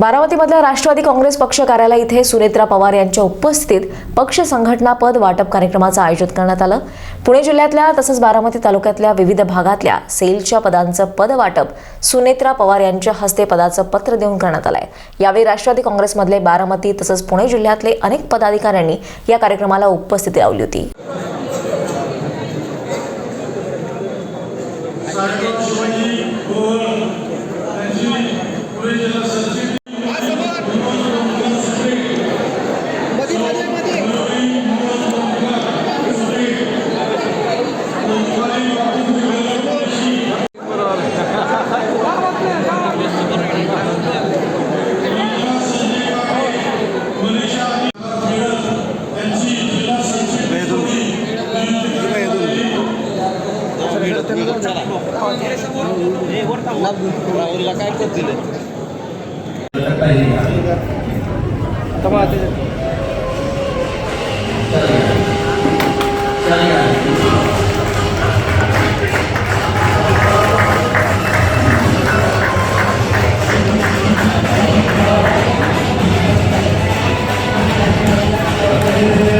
बारामतीमधल्या राष्ट्रवादी काँग्रेस पक्ष कार्यालय इथे सुनेत्रा पवार यांच्या उपस्थितीत पक्ष संघटना पद वाटप कार्यक्रमाचं आयोजन करण्यात आलं. पुणे जिल्ह्यातल्या तसंच बारामती तालुक्यातल्या विविध भागातल्या सेलच्या पदांचं पद वाटप सुनेत्रा पवार यांच्या हस्ते पदाचं पत्र देऊन करण्यात आलंय. यावेळी राष्ट्रवादी काँग्रेसमधले बारामती तसंच पुणे जिल्ह्यातले अनेक पदाधिकाऱ्यांनी या कार्यक्रमाला उपस्थिती लावली होती. राहुलला काय करत दिले Yeah.